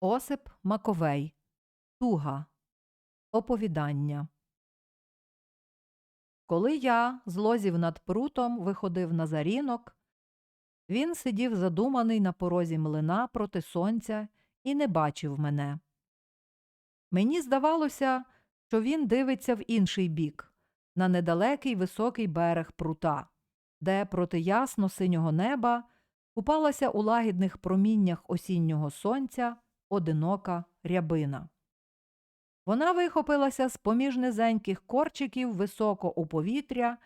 Осип Маковей. Туга. Оповідання. Коли я, злозів над прутом, виходив на зарінок, він сидів задуманий на порозі млина проти сонця і не бачив мене. Мені здавалося, що він дивиться в інший бік, на недалекий високий берег прута, де проти ясно синього неба купалася у лагідних проміннях осіннього сонця одинока рябина. Вона вихопилася з поміж низеньких корчиків високо у повітря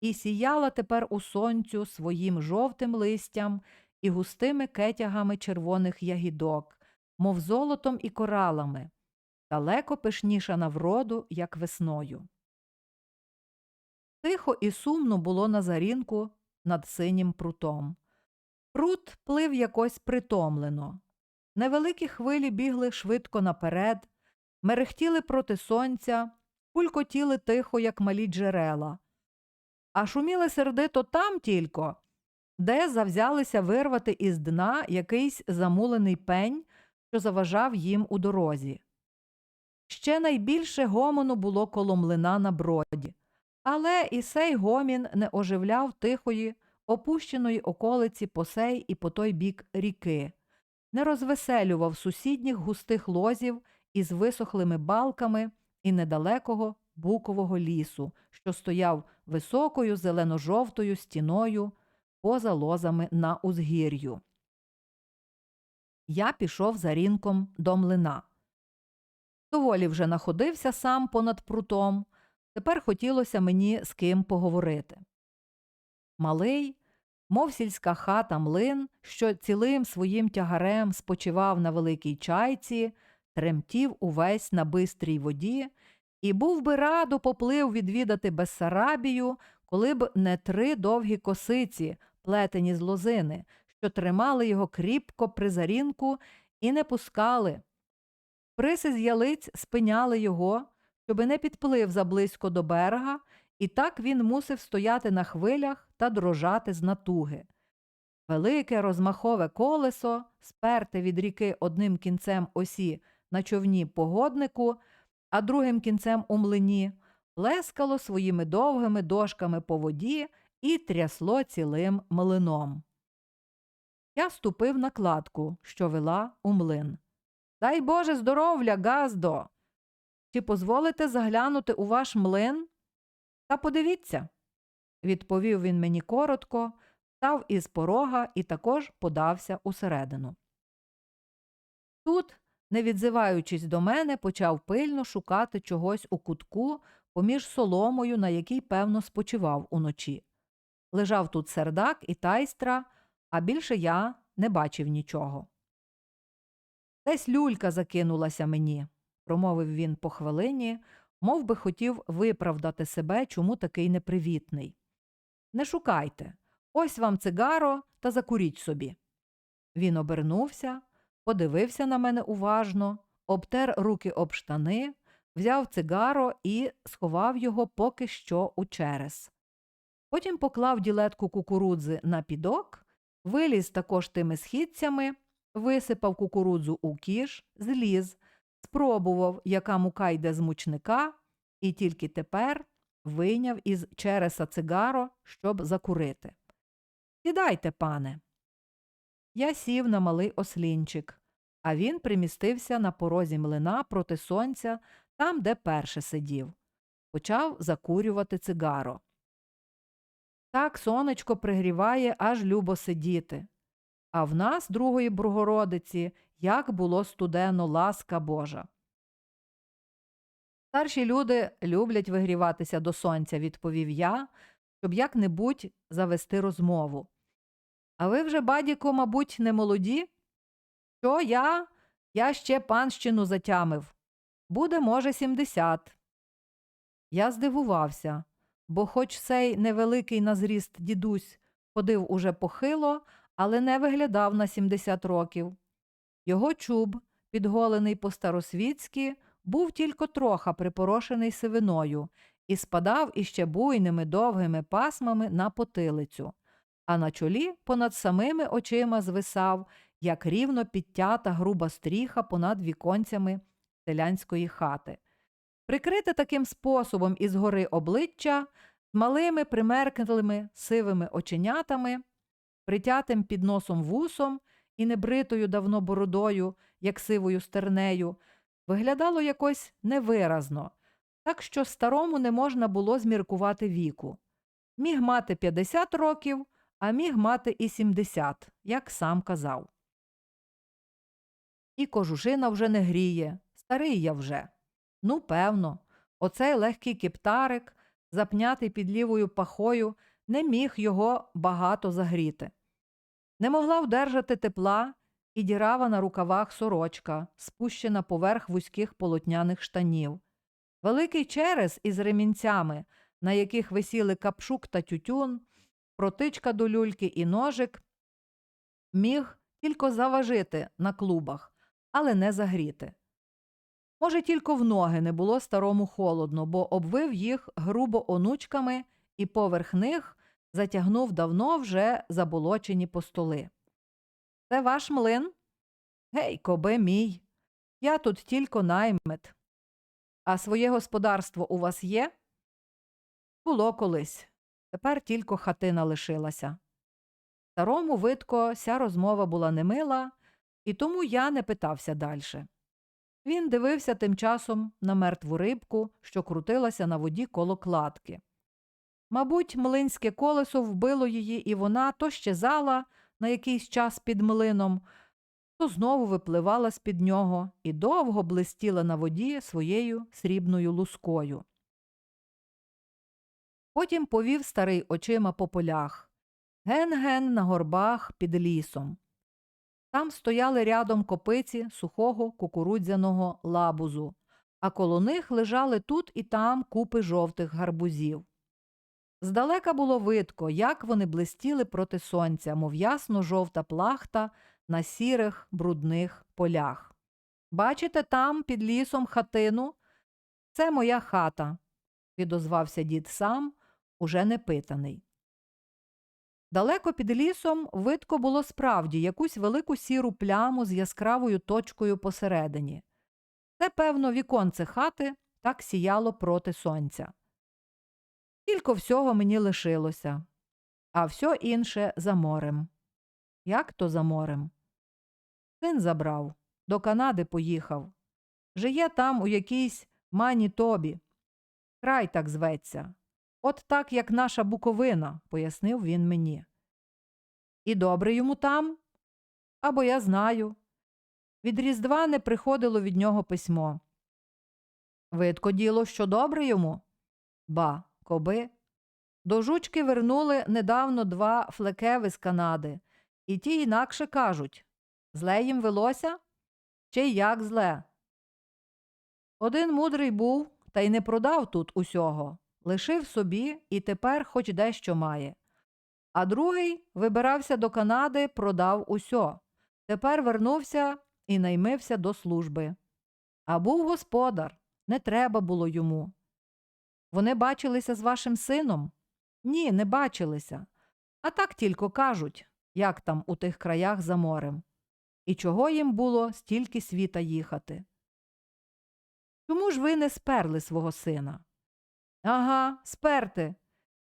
і сіяла тепер у сонцю своїм жовтим листям і густими кетягами червоних ягідок, мов золотом і коралами, далеко пишніша на вроду, як весною. Тихо і сумно було на зарінку над синім прутом. Прут плив якось притомлено. Невеликі хвилі бігли швидко наперед, мерехтіли проти сонця, пулькотіли тихо, як малі джерела, а шуміли сердито там тільки, де завзялися вирвати із дна якийсь замулений пень, що заважав їм у дорозі. Ще найбільше гомону було коло млина на броді, але і сей гомін не оживляв тихої, опущеної околиці по сей і по той бік ріки, не розвеселював сусідніх густих лозів із висохлими балками і недалекого букового лісу, що стояв високою зелено-жовтою стіною поза лозами на узгір'ю. Я пішов за рінком до млина. Доволі вже находився сам понад прутом. Тепер хотілося мені з ким поговорити. Малий, мов сільська хата млин, що цілим своїм тягарем спочивав на великій чайці, тремтів увесь на бистрій воді і був би радо поплив відвідати Бессарабію, коли б не три довгі косиці, плетені з лозини, що тримали його кріпко при зарінку і не пускали. Приси з ялиць спиняли його, щоби не підплив заблизько до берега, і так він мусив стояти на хвилях та дрожати з натуги. Велике розмахове колесо, сперте від ріки одним кінцем осі на човні погоднику, а другим кінцем у млині, плескало своїми довгими дошками по воді і трясло цілим млином. Я ступив на кладку, що вела у млин. Дай Боже здоров'я, Газдо! Чи позволите заглянути у ваш млин? Та подивіться, відповів він мені коротко, став із порога і також подався усередину. Тут, не відзиваючись до мене, почав пильно шукати чогось у кутку поміж соломою, на якій, певно, спочивав уночі. Лежав тут сердак і тайстра, а більше я не бачив нічого. Десь люлька закинулася мені, промовив він по хвилині, мов би хотів виправдати себе, чому такий непривітний. Не шукайте. Ось вам цигаро та закуріть собі. Він обернувся, подивився на мене уважно, обтер руки об штани, взяв цигаро і сховав його поки що у черес. Потім поклав ділетку кукурудзи на підок, виліз також тими східцями, висипав кукурудзу у кіш, зліз, спробував, яка мука йде з мучника, і тільки тепер вийняв із череса цигаро, щоб закурити. Сідайте, пане. Я сів на малий ослінчик, а він примістився на порозі млина проти сонця, там, де перше сидів. Почав закурювати цигаро. Так сонечко пригріває, аж любо сидіти. А в нас, другої Богородиці, як було студено ласка Божа. Старші люди люблять вигріватися до сонця, відповів я, щоб як небудь завести розмову. А ви вже, бадіко, мабуть, не молоді? Що я? Я ще панщину затямив. Буде, може, сімдесят. Я здивувався, бо, хоч цей невеликий на зріст дідусь ходив уже похило, але не виглядав на сімдесят років. Його чуб, підголений по старосвітськи, був тільки троха припорошений сивиною і спадав іще буйними довгими пасмами на потилицю, а на чолі понад самими очима звисав як рівно підтята груба стріха понад віконцями селянської хати. Прикрите таким способом із гори обличчя з малими примерклими сивими оченятами, притятим під носом вусом і небритою давно бородою, як сивою стернею, виглядало якось невиразно, так що старому не можна було зміркувати віку. Міг мати 50 років, а міг мати і 70, як сам казав. І кожушина вже не гріє, старий я вже. Ну, певно, оцей легкий кептарик, запнятий під лівою пахою, не міг його багато загріти. Не могла вдержати тепла і дірава на рукавах сорочка, спущена поверх вузьких полотняних штанів. Великий черес із ремінцями, на яких висіли капшук та тютюн, протичка до люльки і ножик, міг тільки заважити на клубах, але не загріти. Може, тільки в ноги не було старому холодно, бо обвив їх грубо онучками і поверх них затягнув давно вже заболочені постоли. Це ваш млин? Гей, кобе мій. Я тут тільки наймит. А своє господарство у вас є? Було колись. Тепер тільки хатина лишилася. Старому видко ся розмова була немила, і тому я не питався дальше. Він дивився тим часом на мертву рибку, що крутилася на воді коло кладки. Мабуть, млинське колесо вбило її, і вона то щезала на якийсь час під млином, то знову випливала з під нього і довго блистіла на воді своєю срібною лускою. Потім повів старий очима по полях. Ген-ген на горбах під лісом. Там стояли рядом копиці сухого кукурудзяного лабузу, а коло них лежали тут і там купи жовтих гарбузів. Здалека було видко, як вони блистіли проти сонця, мов ясно жовта плахта на сірих брудних полях. Бачите там, під лісом, хатину? Це моя хата, відозвався дід сам, уже не питаний. Далеко під лісом видко було справді якусь велику сіру пляму з яскравою точкою посередині. Це, певно, віконце хати так сіяло проти сонця. Тільки всього мені лишилося, а все інше за морем. Як то за морем? Син забрав, до Канади поїхав. Жиє там у якійсь Манітобі. Край так зветься. От так, як наша Буковина, пояснив він мені. І добре йому там? Або я знаю. Від Різдва не приходило від нього письмо. Видко діло, що добре йому? Ба, коби. До жучки вернули недавно два флекеви з Канади, і ті інакше кажуть зле їм велося? Чи як зле? Один мудрий був, та й не продав тут усього, лишив собі і тепер хоч дещо має. А другий вибирався до Канади, продав усьо. Тепер вернувся і наймився до служби. А був господар, не треба було йому. Вони бачилися з вашим сином? Ні, не бачилися. А так тільки кажуть, як там у тих краях за морем. І чого їм було стільки світа їхати? Чому ж ви не сперли свого сина? Ага, сперти.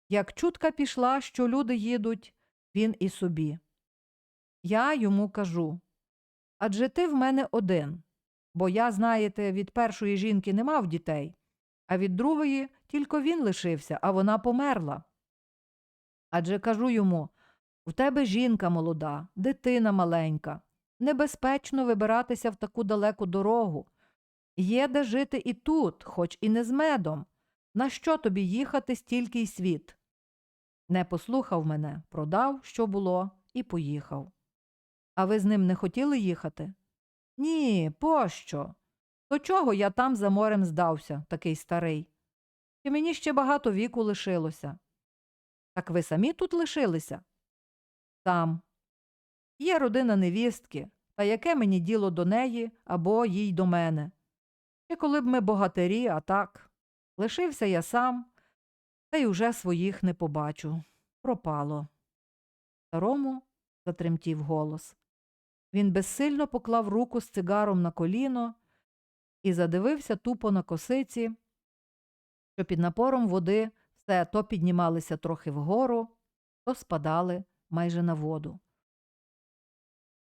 Як чутка пішла, що люди їдуть, він і собі. Я йому кажу адже ти в мене один, бо я, знаєте, від першої жінки не мав дітей, а від другої тільки він лишився, а вона померла. Адже кажу йому в тебе жінка молода, дитина маленька, небезпечно вибиратися в таку далеку дорогу. Є де жити і тут, хоч і не з медом. На що тобі їхати стільки й світ? Не послухав мене, продав, що було, і поїхав. А ви з ним не хотіли їхати? Ні, пощо? До чого я там за морем здався, такий старий? Чи мені ще багато віку лишилося? Так ви самі тут лишилися? Там. Є родина невістки, та яке мені діло до неї або їй до мене? І коли б ми богатирі, а так. Лишився я сам, та й уже своїх не побачу. Пропало. Старому затремтів голос. Він безсильно поклав руку з цигаром на коліно і задивився тупо на косиці, що під напором води все то піднімалися трохи вгору, то спадали майже на воду.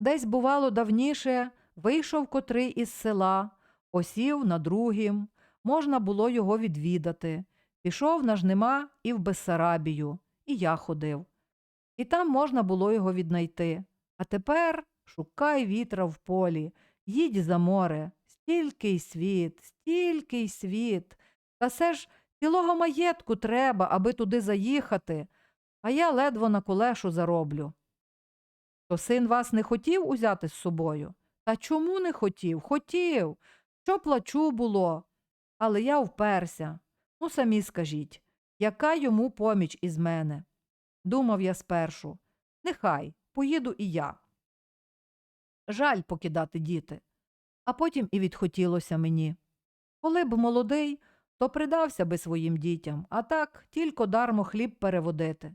Десь, бувало, давніше вийшов котрий із села, осів на другім, можна було його відвідати. Пішов на жнима і в Бессарабію, і я ходив. І там можна було його віднайти. А тепер шукай вітра в полі, їдь за море, стільки й світ, стільки й світ. Та все ж цілого маєтку треба, аби туди заїхати, а я ледво на колешу зароблю. То син вас не хотів узяти з собою? Та чому не хотів? Хотів. Що плачу було? Але я вперся. Ну, самі скажіть, яка йому поміч із мене? Думав я спершу. Нехай, поїду і я. Жаль покидати діти. А потім і відхотілося мені. Коли б молодий, то придався би своїм дітям, а так тільки дармо хліб переводити.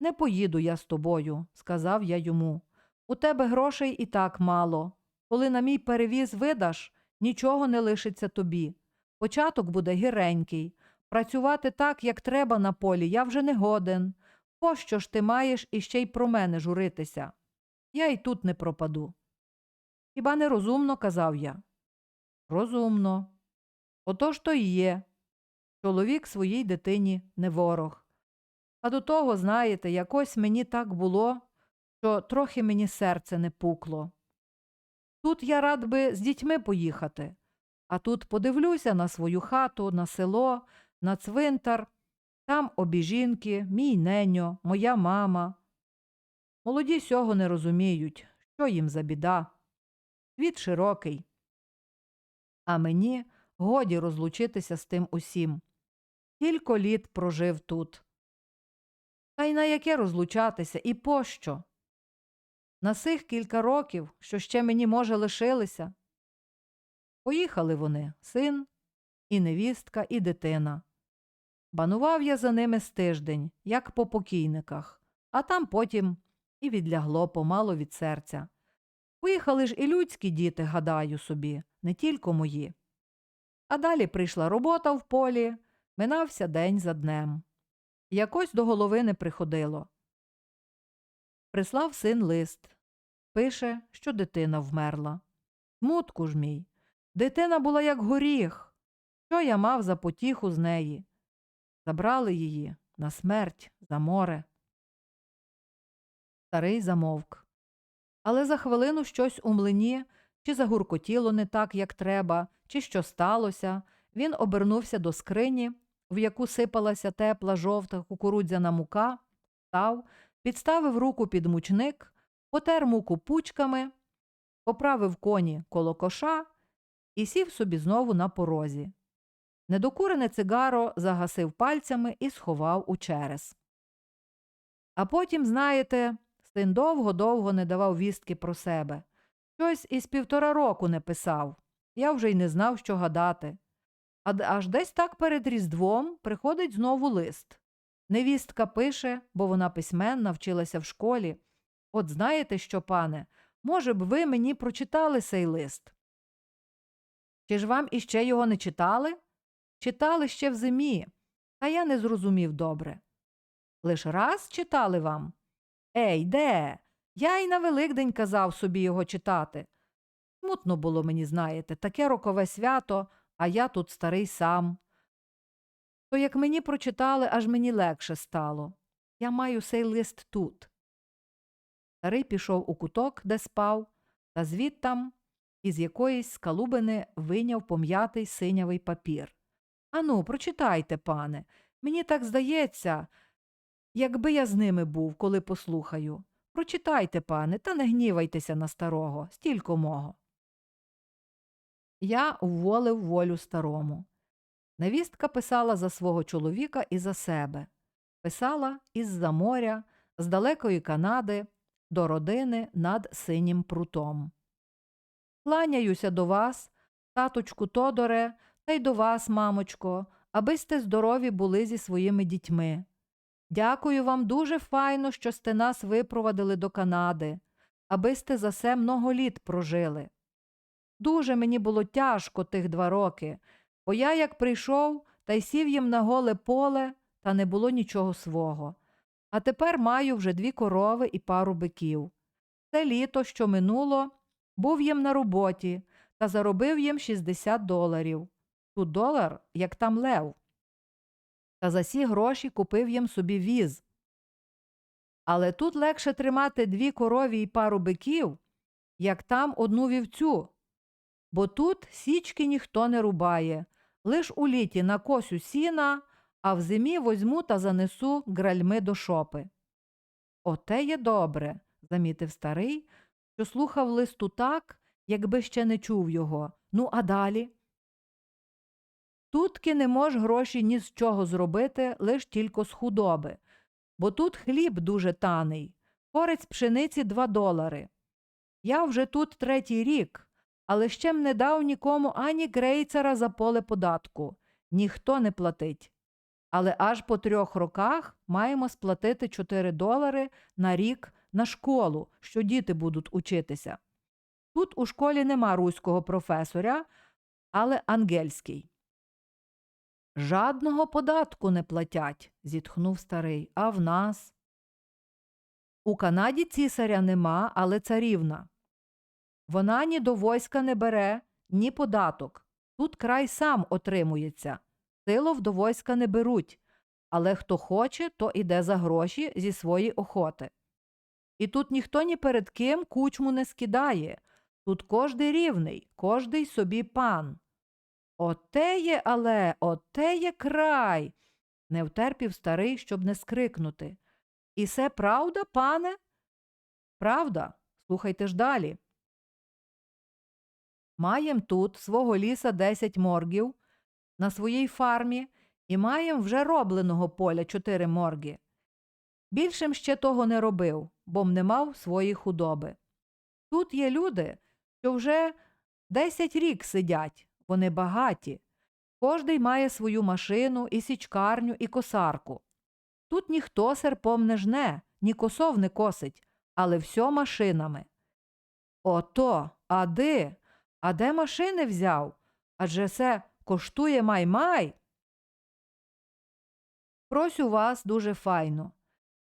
Не поїду я з тобою, сказав я йому. У тебе грошей і так мало. Коли на мій перевіз видаш, нічого не лишиться тобі. Початок буде гіренький. Працювати так, як треба на полі, я вже не годен. Пощо ж ти маєш іще й про мене журитися? Я й тут не пропаду. Хіба не розумно, казав я. Розумно. Отож то й є. Чоловік своїй дитині не ворог. А до того, знаєте, якось мені так було, що трохи мені серце не пукло. Тут я рад би з дітьми поїхати, а тут подивлюся на свою хату, на село, на цвинтар, там обіжінки, мій неньо, моя мама. Молоді сього не розуміють, що їм за біда. Світ широкий. А мені годі розлучитися з тим усім. Кілько літ прожив тут. Та й на яке розлучатися і пощо? На сих кілька років, що ще мені, може, лишилися. Поїхали вони син, і невістка, і дитина. Банував я за ними з тиждень, як по покійниках, а там потім і відлягло помало від серця. Поїхали ж і людські діти, гадаю собі, не тільки мої. А далі прийшла робота в полі, минався день за днем. Якось до голови не приходило. Прислав син лист. Пише, що дитина вмерла. Смутку ж мій. Дитина була як горіх. Що я мав за потіху з неї? Забрали її на смерть за море. Старий замовк. Але за хвилину щось у млині, чи загуркотіло не так, як треба, чи що сталося, він обернувся до скрині, в яку сипалася тепла жовта кукурудзяна мука, став, підставив руку під мучник, потер муку пучками, поправив коні коло коша і сів собі знову на порозі. Недокурене цигаро загасив пальцями і сховав у черес. А потім, знаєте, син довго-довго не давав вістки про себе. Щось із півтора року не писав. Я вже й не знав, що гадати. А аж десь так перед Різдвом приходить знову лист. Невістка пише, бо вона письменна, вчилася в школі. От знаєте що, пане, може б, ви мені прочитали цей лист? Чи ж вам іще його не читали? Читали ще в зимі, та я не зрозумів добре. Лиш раз читали вам? Ей, де? Я й на Великдень казав собі його читати. Смутно було мені, знаєте, таке рокове свято, а я тут старий сам. То як мені прочитали, аж мені легше стало. Я маю сей лист тут. Старий пішов у куток, де спав, та звідтам із якоїсь скалубини вийняв пом'ятий синявий папір. Ану, прочитайте, пане. Мені так здається, якби я з ними був, коли послухаю. Прочитайте, пане, та не гнівайтеся на старого, стільки мого. Я вволив волю старому. Невістка писала за свого чоловіка і за себе. Писала із-за моря, з далекої Канади, до родини над синім прутом. Кланяюся до вас, таточку Тодоре, та й до вас, мамочко, аби сте здорові були зі своїми дітьми. Дякую вам дуже файно, що сте нас випровадили до Канади. аби сте за се много літ прожили. Дуже мені було тяжко тих два роки, бо я як прийшов та й сів їм на голе поле, та не було нічого свого. А тепер маю вже дві корови і пару биків. Це літо, що минуло, був їм на роботі та заробив їм 60 доларів. Тут долар, як там лев. Та за сі гроші купив їм собі віз. Але тут легше тримати дві корові і пару биків, як там одну вівцю. Бо тут січки ніхто не рубає, лиш у літі накосю сіна, а в зимі возьму та занесу гральми до шопи. Оте є добре, замітив старий, що слухав листу так, якби ще не чув його. Ну, а далі? Тутки не мож гроші ні з чого зробити, лиш тільки з худоби, бо тут хліб дуже таний, корець пшениці два долари. Я вже тут третій рік, але ще м не дав нікому ані грейцера за поле податку. Ніхто не платить. Але аж по трьох роках маємо сплатити 4 долари на рік на школу, що діти будуть учитися. Тут у школі нема руського професоря, але ангельський. Жадного податку не платять, зітхнув старий, а в нас. У Канаді цісаря нема, але царівна. Вона ні до войська не бере, ні податок. Тут край сам отримується. Силов до войська не беруть, але хто хоче, то іде за гроші зі свої охоти. І тут ніхто ні перед ким кучму не скидає. Тут кожний рівний, кожний собі пан. Оте є, але, оте є край. Не втерпів старий, щоб не скрикнути. І це правда, пане? Правда, слухайте ж далі. Маєм тут свого ліса десять моргів на своїй фармі і маєм вже робленого поля чотири морги. Більшим ще того не робив, бо не мав свої худоби. Тут є люди, що вже десять рік сидять, вони багаті. Кожний має свою машину, і січкарню, і косарку. Тут ніхто серпом не жне, ні косов не косить, але все машинами. Ото, а де? А де машини взяв? Адже це коштує май-май. Просю вас дуже файно.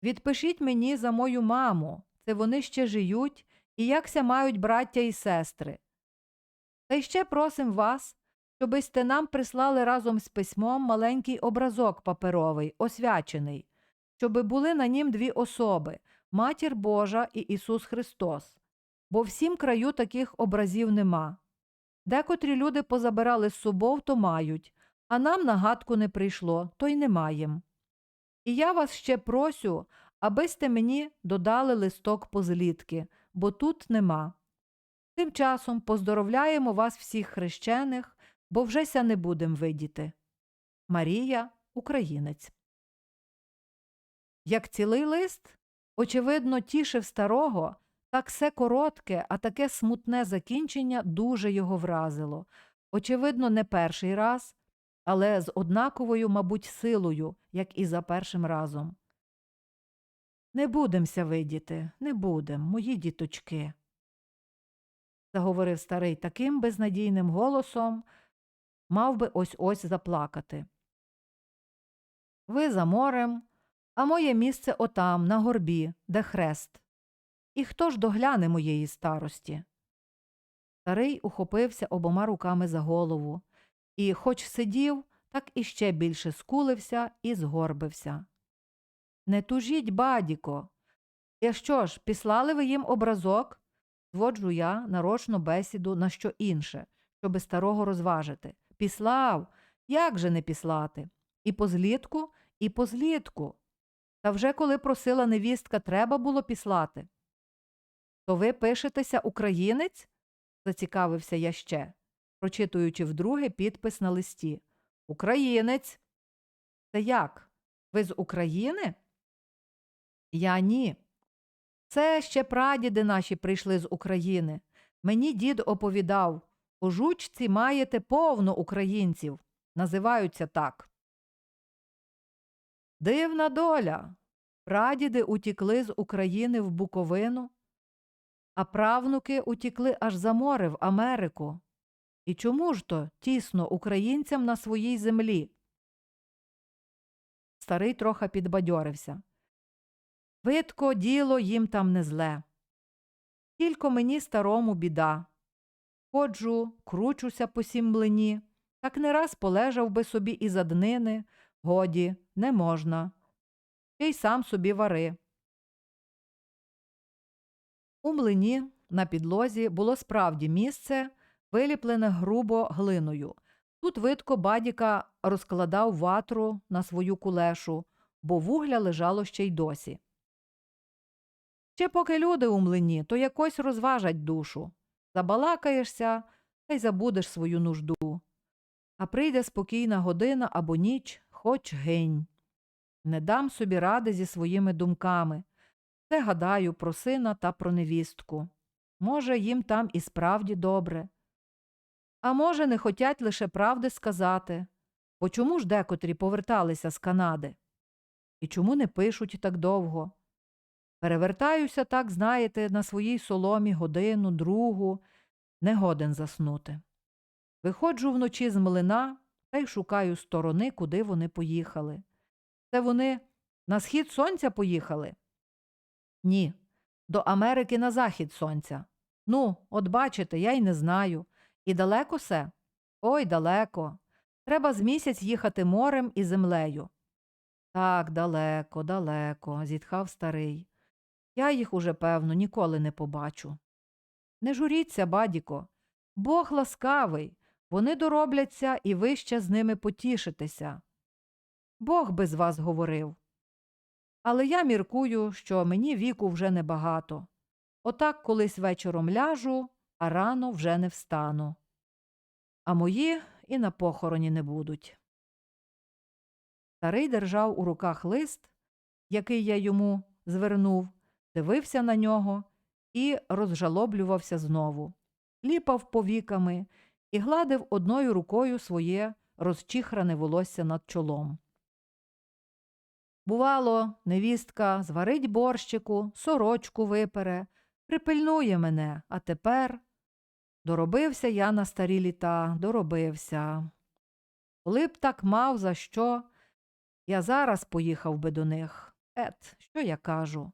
Відпишіть мені за мою маму, це вони ще жиють, і якся мають браття і сестри. Та й ще просим вас, щоби сте нам прислали разом з письмом маленький образок паперовий, освячений, щоби були на нім дві особи Матір Божа і Ісус Христос, бо всім краю таких образів нема. Декотрі люди позабирали з собою, то мають, а нам нагадку не прийшло, то й не маєм. І я вас ще просю, аби сте мені додали листок позлітки, бо тут нема. Тим часом поздоровляємо вас всіх хрещених, бо вже ся не будем видіти. Марія, українець. Як цілий лист, очевидно, тішив старого, так все коротке, а таке смутне закінчення дуже його вразило. Очевидно, не перший раз, але з однаковою, мабуть, силою, як і за першим разом. Не будемся видіти, не будем, мої діточки. Заговорив старий таким безнадійним голосом, мав би ось ось заплакати. Ви за морем, а моє місце отам, на горбі, де хрест. І хто ж догляне моєї старості? Старий ухопився обома руками за голову і, хоч сидів, так іще більше скулився і згорбився. Не тужіть, бадіко. Я що ж, післали ви їм образок? Зводжу я нарочну бесіду на що інше, щоби старого розважити. Післав, як же не післати? І по злітку, і по злітку. Та вже коли просила невістка, треба було післати. То ви пишетеся українець? зацікавився я ще, прочитуючи вдруге підпис на листі. Українець. Це як? Ви з України? Я ні. Це ще прадіди наші прийшли з України. Мені дід оповідав у жучці маєте повно українців. Називаються так. Дивна доля. Прадіди утікли з України в Буковину, а правнуки утікли аж за море в Америку. І чому ж то тісно українцям на своїй землі? Старий трохи підбадьорився. Видко, діло їм там не зле. Тільки мені старому біда. Ходжу, кручуся по сім млині, так не раз полежав би собі і за днини. Годі, не можна. Ще й сам собі вари. У млині на підлозі було справді місце, виліплене грубо глиною. Тут видко бадіка розкладав ватру на свою кулешу, бо вугля лежало ще й досі. Ще поки люди у млині, то якось розважать душу. Забалакаєшся та й забудеш свою нужду. А прийде спокійна година або ніч, хоч гинь. Не дам собі ради зі своїми думками. Це гадаю про сина та про невістку. Може, їм там і справді добре. А може, не хотять лише правди сказати. Бо чому ж декотрі поверталися з Канади? І чому не пишуть так довго? Перевертаюся так, знаєте, на своїй соломі годину, другу, не годен заснути. Виходжу вночі з млина та й шукаю сторони, куди вони поїхали. Це вони на схід сонця поїхали? Ні, до Америки на захід сонця. Ну, от бачите, я й не знаю. І далеко се? Ой, далеко. Треба з місяць їхати морем і землею. Так, далеко, далеко, зітхав старий. Я їх уже, певно, ніколи не побачу. Не журіться, бадіко. Бог ласкавий, вони доробляться, і ви ще з ними потішитеся. Бог без вас говорив. Але я міркую, що мені віку вже небагато. Отак колись вечором ляжу, а рано вже не встану. А мої і на похороні не будуть. Старий держав у руках лист, який я йому звернув, дивився на нього і розжалоблювався знову, ліпав повіками і гладив одною рукою своє розчихране волосся над чолом. Бувало, невістка зварить борщику, сорочку випере, припильнує мене, а тепер доробився я на старі літа, доробився. Коли б так мав за що, я зараз поїхав би до них. Ет, що я кажу?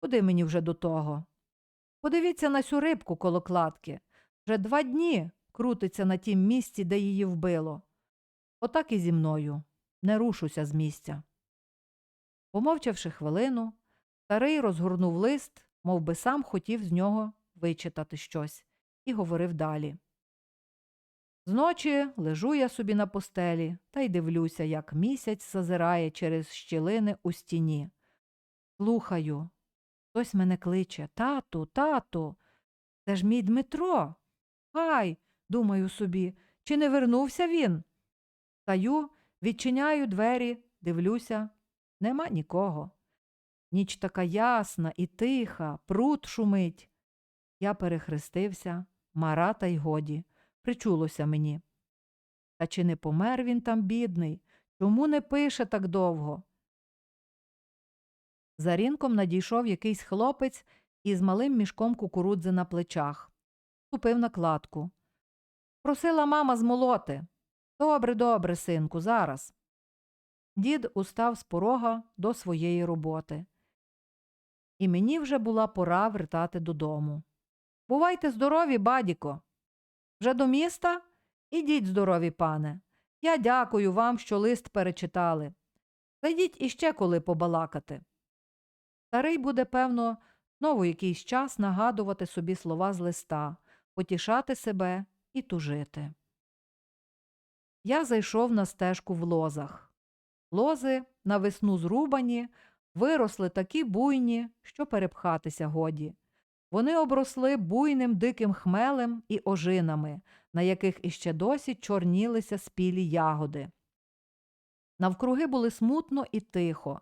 Куди мені вже до того? Подивіться на цю рибку коло кладки. Вже два дні крутиться на тім місці, де її вбило. Отак і зі мною. Не рушуся з місця. Помовчавши хвилину, старий розгорнув лист, мов би сам хотів з нього вичитати щось, і говорив далі. Зночі лежу я собі на постелі та й дивлюся, як місяць зазирає через щілини у стіні. Слухаю, хтось мене кличе Тату, тату, це ж мій Дмитро. Хай, думаю собі, чи не вернувся він? Стаю, відчиняю двері, дивлюся. Нема нікого. Ніч така ясна і тиха, пруд шумить. Я перехрестився, мара та й годі, причулося мені. Та чи не помер він там, бідний? Чому не пише так довго? За рінком надійшов якийсь хлопець із малим мішком кукурудзи на плечах. Ступив на кладку. Просила мама змолоти. Добре, добре, синку, зараз. Дід устав з порога до своєї роботи. І мені вже була пора вертати додому. Бувайте здорові, бадіко. Вже до міста? Ідіть здорові, пане. Я дякую вам, що лист перечитали. Зайдіть іще коли побалакати. Старий буде, певно, знову якийсь час нагадувати собі слова з листа, потішати себе і тужити. Я зайшов на стежку в лозах. Лози на весну зрубані, виросли такі буйні, що перепхатися годі. Вони обросли буйним диким хмелем і ожинами, на яких іще досі чорнілися спілі ягоди. Навкруги були смутно і тихо.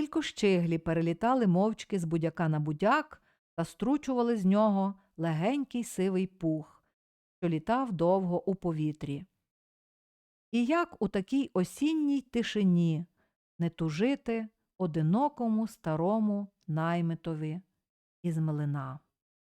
Тільки щиглі перелітали мовчки з будяка на будяк та стручували з нього легенький сивий пух, що літав довго у повітрі. І як у такій осінній тишині не тужити одинокому старому наймитові із млина.